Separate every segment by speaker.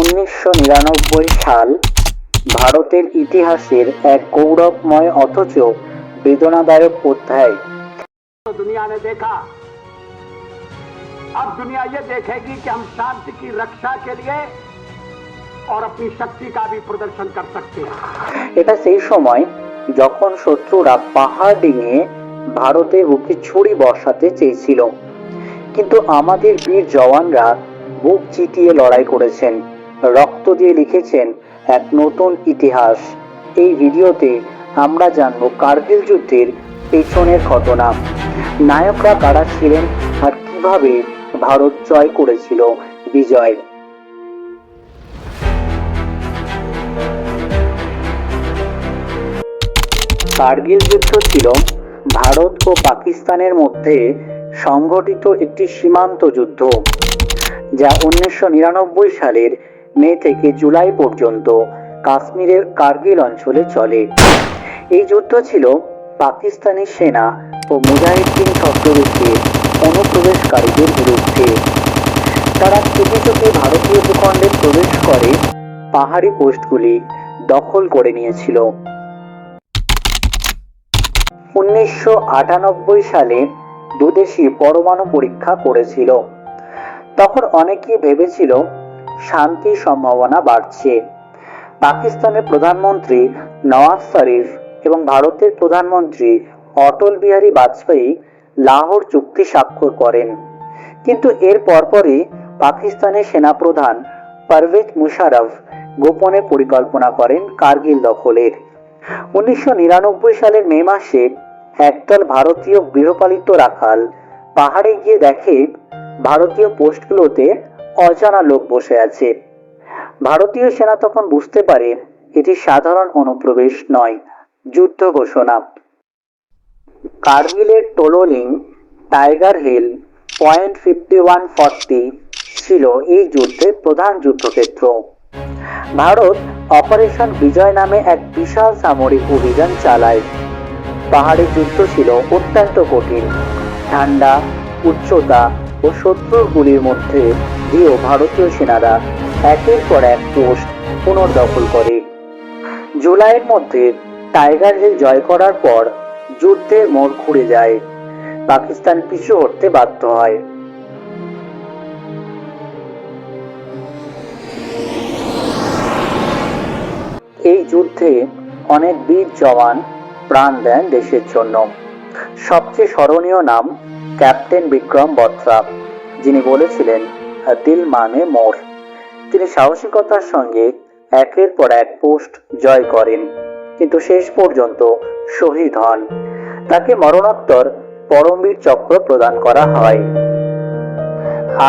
Speaker 1: উনিশশো নিরানব্বই সাল ভারতের ইতিহাসের এক গৌরবময় অথচ বেদনাদায়ক অধ্যায়
Speaker 2: तो दुनिया ने देखा अब दुनिया ये देखेगी कि हम शांति की रक्षा के लिए और अपनी शक्ति का भी प्रदर्शन कर सकते हैं
Speaker 1: এটা সেই সময় যখন শত্রুরা পাহাড় ডিঙিয়ে ভারতের বুকে ছুরি বসাতে চেয়েছিল কিন্তু আমাদের বীর জওয়ানরা বুক চিতিয়ে লড়াই করেছেন রক্ত দিয়ে লিখেছেন এক নতুন ইতিহাস। এই ভিডিওতে আমরা জানব কার্গিল যুদ্ধের পেছনের ঘটনা। নায়করা কারা ছিলেন আর কীভাবে ভারত জয় করেছিল বিজয়? কার্গিল যুদ্ধ ছিল ভারত ও পাকিস্তানের মধ্যে সংঘটিত একটি সীমান্ত যুদ্ধ, যা উনিশশো নিরানব্বই সালের মে থেকে জুলাই পর্যন্ত কাশ্মীরের কার্গিল অঞ্চলে চলে। এই যুদ্ধ ছিল পাকিস্তানি সেনা ও মুজাহিদ্দিন ছদ্মবেশে অনুপ্রবেশকারীদের বিরুদ্ধে। তারা চুপি চুপি ভারতীয় ভূখণ্ডে প্রবেশ করে পাহাড়ি পোস্টগুলি দখল করে নিয়েছিল। উনিশশো আটানব্বই সালে দুদেশই পরমাণু পরীক্ষা করেছিল। তখন অনেকেই ভেবেছিল শান্তির সম্ভাবনা বাড়ছে। পাকিস্তানের প্রধানমন্ত্রী নওয়াজ শরীফ এবং ভারতের প্রধানমন্ত্রী অটল বিহারী বাজপেয়ী লাহোর চুক্তি স্বাক্ষর করেন। কিন্তু এর পরপরই পাকিস্তানের সেনাপ্রধান পারভেজ মুশারফ গোপনে পরিকল্পনা করেন কার্গিল দখলের। উনিশশো নিরানব্বই সালের মে মাসে একদল ভারতীয় গৃহপালিত রাখাল পাহাড়ে গিয়ে দেখে ভারতীয় পোস্টগুলোতে অজানা লোক বসে আছে। ভারতীয় সেনা তখন বুঝতে পারে এটি সাধারণ অনুপ্রবেশ নয়, যুদ্ধ ঘোষণা। কার্গিলের Tololing, tiger hill, point fifty one forty ছিল এই যুদ্ধের প্রধান যুদ্ধক্ষেত্র। ভারত অপারেশন বিজয় নামে এক বিশাল সামরিক অভিযান চালায়। পাহাড়ি যুদ্ধ ছিল অত্যন্ত কঠিন। ঠান্ডা, উচ্চতা ও শত্রুর গুলির মধ্যে দিয়েও ভারতীয় সেনারা একের পর এক পোস্ট পুনর্দখল করে। জুলাইয়ের মধ্যে টাইগার হিল জয় করার পর যুদ্ধের মোড় ঘুরে যায়। পাকিস্তান পিছু হটতে বাধ্য হয়। এই যুদ্ধে অনেক বীর জওয়ান প্রাণ দেন দেশের জন্য। সবচেয়ে স্মরণীয় নাম ক্যাপ্টেন বিক্রম বত্রা, যিনি বলেছিলেন দিল মানে মোর। তিনি সাহসিকতার সঙ্গে একের পর এক পোস্ট জয় করেন, কিন্তু শেষ পর্যন্ত শহীদ হন। তাকে মরণোত্তর পরমবীর চক্র প্রদান করা হয়।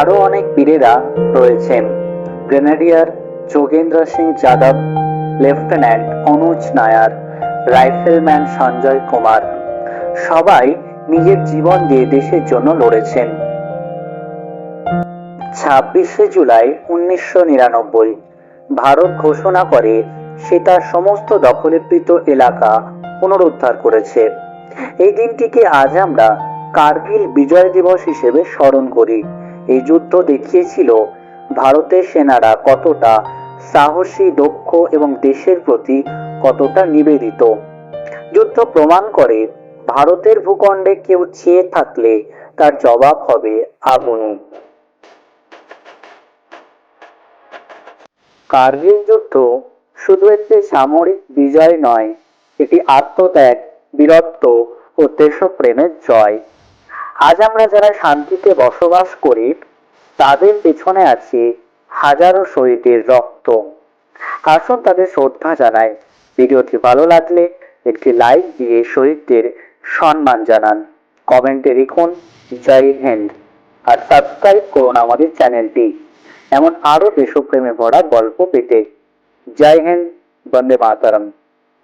Speaker 1: আরও অনেক বীরেরা রয়েছেন। Grenadier Yogendra Singh Yadav, lieutenant Anuj Nair, rifleman Sanjay Kumar. সবাই নিজের জীবন দিয়ে দেশের জন্য লড়েছেন। ছাব্বিশে জুলাই উনিশশো নিরানব্বই, ভারত ঘোষণা করে সে তার সমস্ত দখলীকৃত এলাকা পুনরুদ্ধার করেছে। এই দিনটিকে আজ আমরা কার্গিল বিজয় দিবস হিসেবে স্মরণ করি। এই যুদ্ধ দেখিয়েছিল ভারতের সেনারা কতটা সাহসী, দক্ষ এবং দেশের প্রতি কতটা নিবেদিত। যুদ্ধ প্রমাণ করে ভারতের ভূখণ্ডে কেউ চেয়ে থাকলে তার জবাব হবে আগুন। কার্গিল যুদ্ধ শুধু একটি সামরিক বিজয় নয়, এটি আত্মত্যাগ, বীরত্ব ও দেশপ্রেমের জয়। আজ আমরা যারা শান্তিতে বসবাস করি, তাদের পেছনে আছে হাজারো শহীদের রক্ত। আসুন তাদের শ্রদ্ধা জানাই। ভিডিওটি ভালো লাগলে একটি লাইক দিয়ে শহীদদের সম্মান জানান। কমেন্টে লিখুন, জয় হিন্দ। আর সাবস্ক্রাইব করুন আমাদের চ্যানেলটি। এমন আরও দেশপ্রেমে ভরা গল্প পেতে জয় হিন্দ, বন্দে মাতারম।